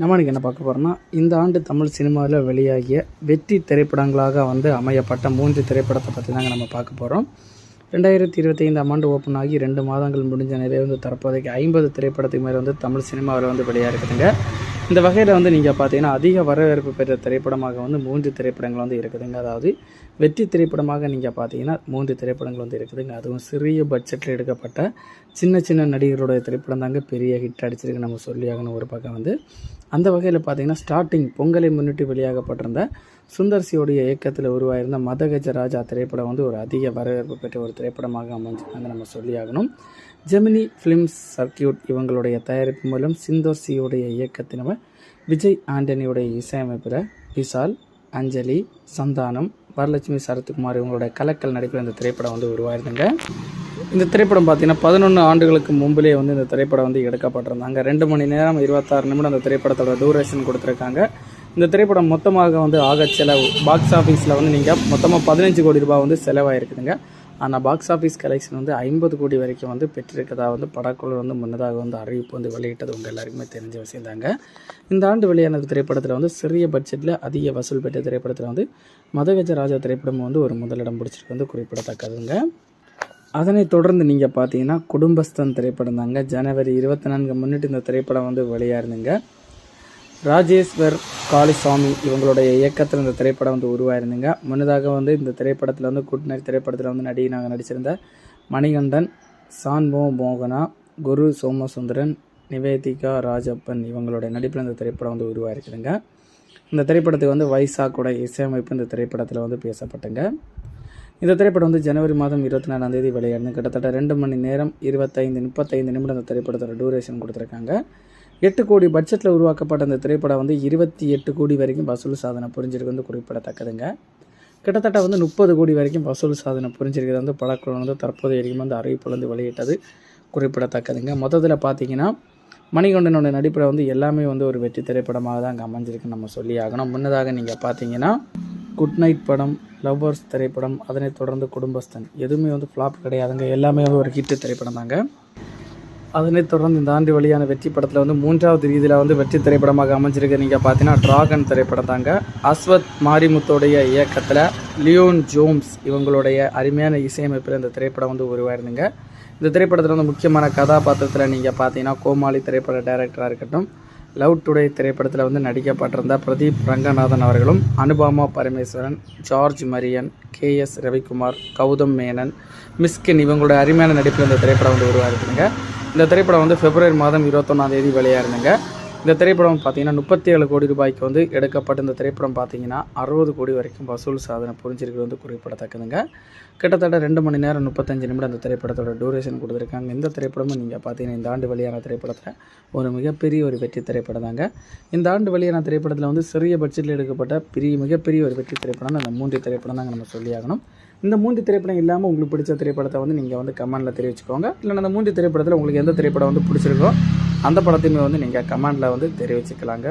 நம்ம இன்றைக்கி என்ன பார்க்க போகிறோம்னா இந்த ஆண்டு தமிழ் சினிமாவில் வெளியாகிய வெற்றி திரைப்படங்களாக வந்து அமையப்பட்ட மூன்று திரைப்படத்தை பற்றி தாங்க நம்ம பார்க்க போகிறோம் ரெண்டாயிரத்தி இருபத்தி ஐந்தாம் ஆண்டு ஓப்பன் ஆகி ரெண்டு மாதங்கள் முடிஞ்ச நிலையில் வந்து தற்போதைக்கு ஐம்பது திரைப்படத்துக்கு மேலே வந்து தமிழ் சினிமாவில் வந்து வெளியாக இருக்குதுங்க. இந்த வகையில் வந்து நீங்கள் பார்த்தீங்கன்னா அதிக வரவேற்பு பெற்ற திரைப்படமாக வந்து மூன்று திரைப்படங்கள் வந்து இருக்குதுங்க. அதாவது வெற்றி திரைப்படமாக நீங்கள் பார்த்தீங்கன்னா மூன்று திரைப்படங்கள் வந்து இருக்குதுங்க. அதுவும் சிறிய பட்ஜெட்டில் எடுக்கப்பட்ட சின்ன சின்ன நடிகர்களுடைய திரைப்படம் தாங்க பெரிய ஹிட் அடிச்சிருக்கு நம்ம சொல்லியாகணும் ஒரு பக்கம் வந்து. அந்த வகையில் பார்த்தீங்கன்னா ஸ்டார்டிங் பொங்கலை முன்னிட்டு வெளியாகப்பட்டிருந்த சுந்தர்சியோடைய இயக்கத்தில் உருவாயிருந்த மதகஜ ராஜா திரைப்படம் வந்து ஒரு அதிக வரவேற்பு பெற்ற ஒரு திரைப்படமாக அமைஞ்சிருந்தாங்க நம்ம சொல்லியாகணும். ஜெமினி ஃபிலிம்ஸ் சர்க்கியூட் இவங்களுடைய தயாரிப்பு மூலம் சிந்தோர்சியோடைய இயக்கத்தினவர் விஜய் ஆண்டனியுடைய இசையமைப்பில் விஷால் அஞ்சலி சந்தானம் வரலட்சுமி சரத்குமார் இவங்களுடைய கலக்கல் நடிப்பில் இந்த திரைப்படம் வந்து உருவாயிருந்துங்க இந்த திரைப்படம் பார்த்தீங்கன்னா பதினொன்று ஆண்டுகளுக்கு முன்பிலே வந்து இந்த திரைப்படம் வந்து எடுக்கப்பட்டிருந்தாங்க. ரெண்டு மணி நேரம் இருபத்தாறு நிமிடம் அந்த திரைப்படத்தோட டூரேஷன் கொடுத்துருக்காங்க. இந்த திரைப்படம் மொத்தமாக வந்து ஆக செலவு பாக்ஸ் ஆஃபீஸில் வந்து நீங்கள் மொத்தமாக பதினஞ்சு கோடி ரூபாய் வந்து செலவாயிருக்குதுங்க. ஆனால் பாக்ஸ் ஆஃபீஸ் கலெக்ஷன் வந்து ஐம்பது கோடி வரைக்கும் வந்து பெற்றிருக்கதா வந்து படக்குழு வந்து முன்னதாக வந்து அறிவிப்பு வந்து வெளியிட்டது உங்கள் எல்லாருக்குமே தெரிஞ்ச விஷயம் தாங்க. இந்த ஆண்டு வெளியான திரைப்படத்தில் வந்து சிறிய பட்ஜெட்டில் அதிக வசூல் பெற்ற திரைப்படத்தில் வந்து மதகஜ ராஜா திரைப்படம் வந்து ஒரு முதலிடம் பிடிச்சிருக்கு வந்து குறிப்பிடத்தக்கதுங்க. அதனைத் தொடர்ந்து நீங்கள் பார்த்தீங்கன்னா குடும்பஸ்தன் திரைப்படம் தாங்க ஜனவரி இருபத்தி நான்கு முன்னிட்டு இந்த திரைப்படம் வந்து வெளியாயிருந்துங்க. ராஜேஸ்வர் காளிசாமி இவங்களுடைய இயக்கத்தில் இந்த திரைப்படம் வந்து உருவாயிருந்துங்க. முன்னதாக வந்து இந்த திரைப்படத்தில் வந்து குட் திரைப்படத்தில் வந்து நடிகனாக நடிச்சிருந்த மணிகண்டன் சான்போ மோகனா குரு சோமசுந்தரன் நிவேதிகா ராஜப்பன் இவங்களுடைய நடிப்பில் இந்த திரைப்படம் வந்து உருவாயிருக்குதுங்க. இந்த திரைப்படத்துக்கு வந்து வைசாக்கோட இசையமைப்பு இந்த திரைப்படத்தில் வந்து பேசப்பட்டுங்க. இந்த திரைப்படம் வந்து ஜனவரி மாதம் இருபத்தி நாலாம் தேதி வெளியானது கிட்டத்தட்ட ரெண்டு மணி நேரம் இருபத்தைந்து முப்பத்தைந்து நிமிடம் இந்த திரைப்படத்தோட டூரேஷன் கொடுத்துருக்காங்க. எட்டு கோடி பட்ஜெட்டில் உருவாக்கப்பட்ட அந்த திரைப்படம் வந்து இருபத்தி எட்டு கோடி வரைக்கும் வசூல் சாதனை புரிஞ்சிருக்கு வந்து குறிப்பிடத்தக்கதுங்க. கிட்டத்தட்ட வந்து முப்பது கோடி வரைக்கும் வசூல் சாதனை புரிஞ்சிருக்கிறது வந்து படக்குழு வந்து தற்போது வரைக்கும் வந்து அறிவிப்பில் வந்து வெளியிட்டது குறிப்பிடத்தக்கதுங்க. மொத்தத்தில் பார்த்தீங்கன்னா மணிகண்டனோட நடிப்பில் வந்து எல்லாமே வந்து ஒரு வெற்றி திரைப்படமாக தான் அங்கே அமைஞ்சிருக்குன்னு நம்ம சொல்லி ஆகணும். முன்னதாக நீங்கள் பார்த்தீங்கன்னா குட் நைட் படம் லவ்வர்ஸ் திரைப்படம் அதனைத் தொடர்ந்து குடும்பஸ்தன் எதுவுமே வந்து ஃப்ளாப் கிடையாதுங்க. எல்லாமே வந்து ஒரு ஹிட்டு திரைப்படம் தாங்க அதனைத் தொடர்ந்து இந்த ஆண்டு வெளியான வெற்றி படத்தில் வந்து மூன்றாவது ரீதியில் வந்து வெற்றி திரைப்படமாக அமைஞ்சிருக்கு. நீங்கள் பார்த்தீங்கன்னா டிராகன் திரைப்படம் தாங்க அஸ்வத் மாரிமுத்தோடைய இயக்கத்தில் லியோன் ஜோம்ஸ் இவங்களுடைய அருமையான இசையமைப்பில் இந்த திரைப்படம் வந்து உருவாயிருந்துங்க. இந்த திரைப்படத்தில் வந்து முக்கியமான கதாபாத்திரத்தில் நீங்கள் பார்த்தீங்கன்னா கோமாளி திரைப்பட டைரக்டராக இருக்கட்டும் லவ் டுடே திரைப்படத்தில் வந்து நடிக்கப்பட்டிருந்த பிரதீப் ரங்கநாதன் அவர்களும் Anupama Parameswaran George Mariyan K S Ravikumar Gautham Menon Mysskin இவங்களுடைய அருமையான நடிப்பில் இந்த திரைப்படம் வந்து உருவாயிருக்குங்க இந்த திரைப்படம் வந்து பிப்ரவரி மாதம் இருபத்தொன்னாம் தேதி வெளியாயிருந்துங்க. இந்த திரைப்படம் பார்த்தீங்கன்னா முப்பத்தி ஏழு கோடி ரூபாய்க்கு வந்து எடுக்கப்பட்ட இந்த திரைப்படம் பார்த்தீங்கன்னா அறுபது கோடி வரைக்கும் வசூல் சாதனை புரிஞ்சிருக்கிறது வந்து குறிப்பிடத்தக்கதுங்க. கிட்டத்தட்ட ரெண்டு மணி நேரம் முப்பத்தஞ்சு நிமிடம் அந்த திரைப்படத்தோட டூரேஷன் கொடுத்துருக்காங்க. இந்த திரைப்படமும் நீங்கள் பார்த்தீங்கன்னா இந்த ஆண்டு வெளியான திரைப்படத்தில் ஒரு மிகப்பெரிய ஒரு வெற்றி திரைப்படம் தாங்க இந்த ஆண்டு வெளியான திரைப்படத்தில் வந்து சிறிய பட்ஜெட்டில் எடுக்கப்பட்ட பெரிய மிகப்பெரிய ஒரு வெற்றி திரைப்படம் அந்த மூன்று திரைப்படம் தாங்க நம்ம சொல்லியாகணும் இந்த மூன்று திரைப்படம் இல்லாமல் உங்களுக்கு பிடிச்ச திரைப்படத்தை வந்து நீங்கள் வந்து கமெண்டில் தெரிவிச்சுக்கோங்க. இல்லைன்னா அந்த மூன்று திரைப்படத்தில் உங்களுக்கு எந்த திரைப்படம் வந்து பிடிச்சிருக்கோ அந்த படத்தையுமே வந்து நீங்கள் கமெண்டில் வந்து தெரிவிச்சுக்கலாங்க.